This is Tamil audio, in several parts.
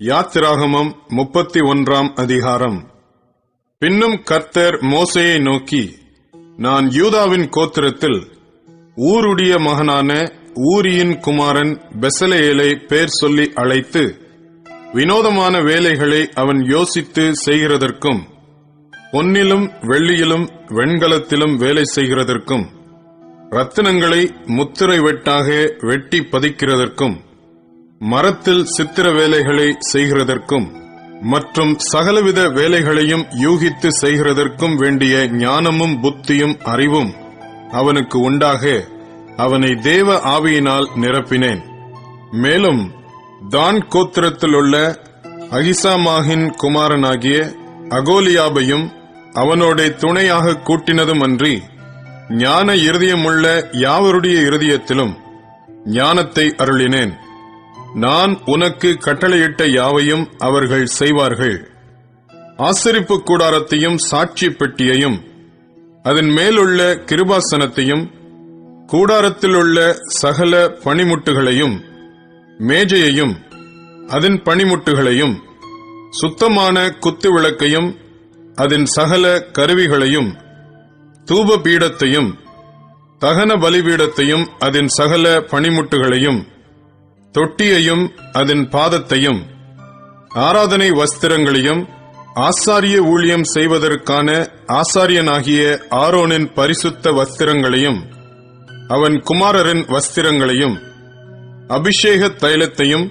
யாத்திராகமம் முப்பத்தி ஒன்றாம் அதிகாரம். பின்னும் கர்த்தர் மோசையை நோக்கி நான் யூதாவின் கோத்திரத்தில் ஊருடைய மகனான ஊரியின் குமாரன் பெசலேயலை பேர் சொல்லி அழைத்து வினோதமான வேலைகளை அவன் யோசித்து செய்கிறதற்கும் பொன்னிலும் வெள்ளியிலும் வெண்கலத்திலும் வேலை செய்கிறதற்கும் ரத்தினங்களை முத்திரை வெட்டாக வெட்டி பதிக்கிறதற்கும் மரத்தில் சித்திர வேலைகளை செய்கிறதற்கும் மற்றும் சகலவித வேலைகளையும் யூகித்து செய்கிறதற்கும் வேண்டிய ஞானமும் புத்தியும் அறிவும் அவனுக்கு உண்டாக அவனை தேவ ஆவியினால் நிரப்பினேன். மேலும் தான் கோத்திரத்திலுள்ள அகிசாமாகின் குமாரனாகிய அகோலியாபையும் அவனோட துணையாக கூட்டினதும் அன்றி ஞான இருதயமுள்ள யாவருடைய இருதயத்திலும் ஞானத்தை அருளினேன். நான் உனக்கு கட்டளையிட்ட யாவையும் அவர்கள் செய்வார்கள். ஆசரிப்பு கூடாரத்தையும் சாட்சி பெட்டியையும் அதன் மேலுள்ள கிருபாசனத்தையும் கூடாரத்தில் உள்ள சகல பனிமுட்டுகளையும் மேஜையையும் அதன் பனிமுட்டுகளையும் சுத்தமான குத்து விளக்கையும் அதன் சகல கருவிகளையும் தூப பீடத்தையும் தகன பலிபீடத்தையும் அதன் சகல பனிமுட்டுகளையும் தொட்டியையும் அதன் பாதத்தையும் ஆராதனை வஸ்திரங்களையும் ஆசாரிய ஊழியம் செய்வதற்கான ஆசாரியனாகிய ஆரோனின் பரிசுத்த வஸ்திரங்களையும் அவன் குமாரரின் வஸ்திரங்களையும் அபிஷேக தைலத்தையும்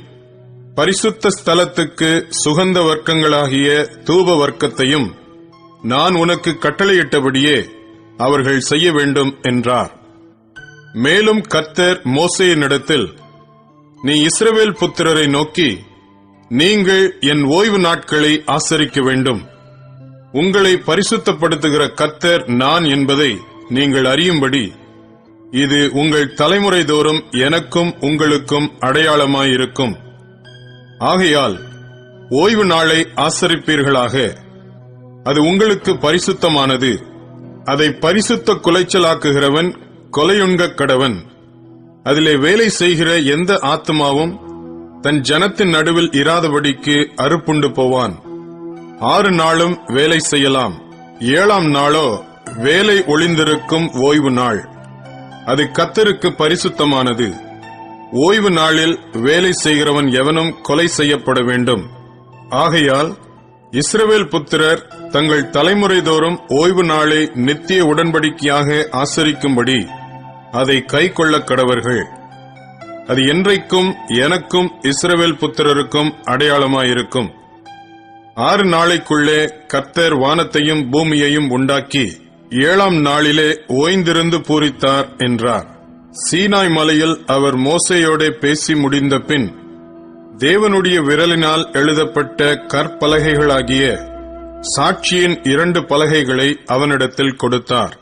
பரிசுத்த ஸ்தலத்துக்கு சுகந்த வர்க்கங்களாகிய தூப வர்க்கத்தையும் நான் உனக்கு கட்டளையிட்டபடியே அவர்கள் செய்ய வேண்டும் என்றார். மேலும் கர்த்தர் மோசையினிடத்தில் நீ இஸ்ரவேல் புத்திரரை நோக்கி நீங்கள் என் ஓய்வு நாட்களை ஆசரிக்க வேண்டும். உங்களை பரிசுத்தப்படுத்துகிற கத்தர் நான் என்பதை நீங்கள் அறியும்படி இது உங்கள் தலைமுறை தோறும் எனக்கும் உங்களுக்கும் அடையாளமாயிருக்கும். ஆகையால் ஓய்வு நாளை ஆசரிப்பீர்களாக. அது உங்களுக்கு பரிசுத்தமானது. அதை பரிசுத்த குலைச்சலாக்குகிறவன் கொலையுண்க கடவன். அதிலே வேலை செய்கிற எந்த ஆத்மாவும் தன் ஜனத்தின் நடுவில் இராதபடிக்கு அறுப்புண்டு போவான். ஆறு நாளும் வேலை செய்யலாம். ஏழாம் நாளோ வேலை ஒளிந்திருக்கும் ஓய்வு நாள். அது கத்தருக்கு பரிசுத்தமானது. ஓய்வு நாளில் வேலை செய்கிறவன் எவனும் கொலை செய்யப்பட வேண்டும். ஆகையால் இஸ்ரவேல் புத்திரர் தங்கள் தலைமுறைதோறும் ஓய்வு நாளை நித்திய உடன்படிக்கையாக ஆசரிக்கும்படி அதை கை கொள்ள கடவர்கள். அது என்றைக்கும் எனக்கும் இஸ்ரவேல் புத்திரருக்கும் அடையாளமாயிருக்கும். ஆறு நாளைக்குள்ளே கர்த்தர் வானத்தையும் பூமியையும் உண்டாக்கி ஏழாம் நாளிலே ஓய்ந்திருந்து பூரித்தார் என்றார். சீனாய் மலையில் அவர் மோசையோடே பேசி முடிந்த பின் தேவனுடைய விரலினால் எழுதப்பட்ட கற்பலகைகளாகிய சாட்சியின் இரண்டு பலகைகளை அவனிடத்தில் கொடுத்தார்.